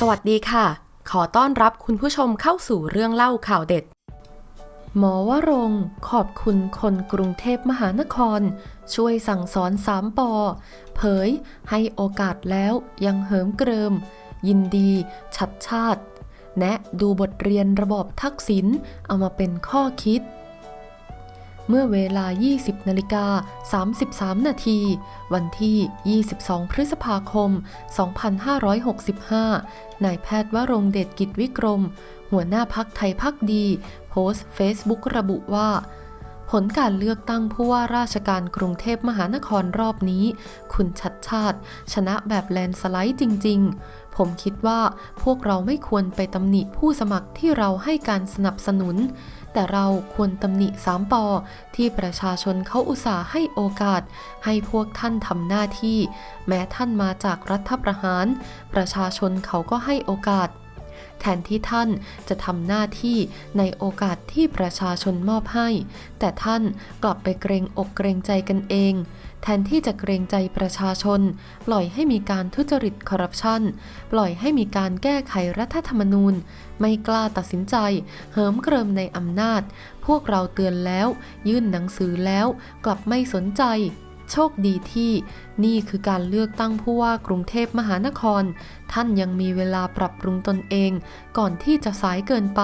สวัสดีค่ะ ขอต้อนรับคุณผู้ชมเข้าสู่เรื่องเล่าข่าวเด็ด หมอวรงขอบคุณคนกรุงเทพมหานคร ช่วยสั่งสอนสามปอ เผยให้โอกาสแล้วยังเหิมเกริม ยินดี ชัดชาติ แนะดูบทเรียนระบอบทักษิณเอามาเป็นข้อคิด เมื่อเวลา 20นาฬิกา33 นาที วันที่ 22 พฤษภาคม 2565 นายแพทย์วรงเดชกิจวิกรม หัวหน้าพักไทยพักดี โพสต์เฟซบุ๊กระบุว่า ผลการเลือกตั้งผู้ว่าราชการกรุงเทพมหานครรอบนี้ คุณชัดชาติ ชนะแบบแลนสไลด์จริง ๆ ผมคิดว่าพวกเราไม่ควรไปตำหนิผู้สมัครที่เราให้การสนับสนุน แต่เราควรตำหนิสามปอที่ประชาชนเขาอุตส่าห์ให้โอกาส ให้พวกท่านทำหน้าที่ แม้ท่านมาจากรัฐประหาร ประชาชนเขาก็ให้โอกาส แทนที่ท่านจะทำหน้าที่ในโอกาสที่ประชาชนมอบให้ แต่ท่านกลับไปเกรงอกเกรงใจกันเอง แทนที่จะเกรงใจประชาชน ปล่อยให้มีการทุจริตคอร์รัปชัน ปล่อยให้มีการแก้ไขรัฐธรรมนูญ ไม่กล้าตัดสินใจ เหิมเกริมในอำนาจ พวกเราเตือนแล้ว ยื่นหนังสือแล้ว กลับไม่สนใจ โชคดีที่นี่คือการเลือกตั้งผู้ว่ากรุงเทพมหานคร ท่านยังมีเวลาปรับปรุงตนเอง ก่อนที่จะสายเกินไป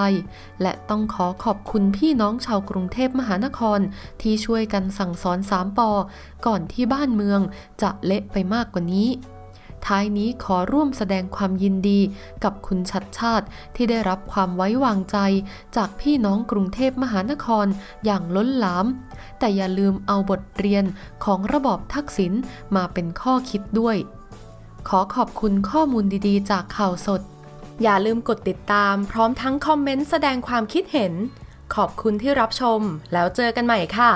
และต้องขอขอบคุณพี่น้องชาวกรุงเทพมหานคร ที่ช่วยกันสั่งสอนสามปอ ก่อนที่บ้านเมืองจะเละไปมากกว่านี้ ท้ายนี้ขอร่วมแสดงความยินดีกับคุณชัดชาติที่ได้รับความไว้วางใจ จากพี่น้องกรุงเทพมหานครอย่างล้นหลาม แต่อย่าลืมเอาบทเรียนของระบอบทักษิณมาเป็นข้อคิดด้วย ขอขอบคุณข้อมูลดีๆ จากข่าวสด อย่าลืมกดติดตามพร้อมทั้งคอมเมนต์แสดงความคิดเห็น ขอบคุณที่รับชม แล้วเจอกันใหม่ค่ะ